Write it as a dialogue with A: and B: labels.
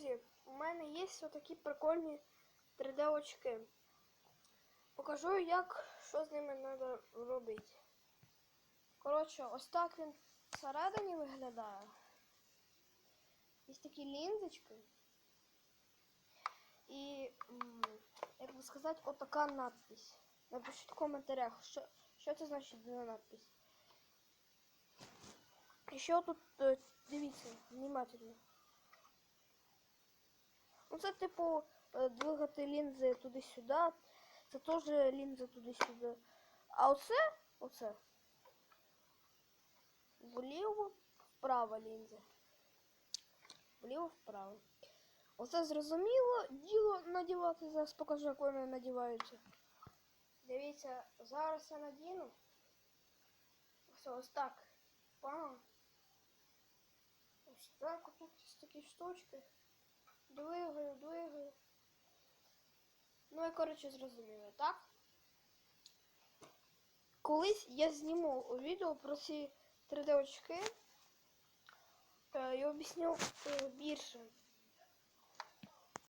A: Друзі, у мене є отакі прикольні 3D очки. Покажу, як що з ними треба робити. Коротше, ось так він всередині виглядає. Є такі лінзочки. І, як би сказати, отака надпись. Напишіть в коментарях, що, що це значить за надпись. І що тут, е, дивіться, внимательно. Ну, це типу е, двигати лінзи туди-сюди. Це теж лінзи туди-сюди. А оце, оце. Вліво, вправо лінзи. Вліво, вправо. Оце зрозуміло діло надівати. Зараз покажу, як вони надіваються. Дивіться, зараз я надіну. Все, ось так. Пам. Ось так, ось такі штучки. Двигаю, двигаю. Ну я, коротше зрозуміла, так? Колись я знімав відео про ці 3D очки і об'яснив е, більше.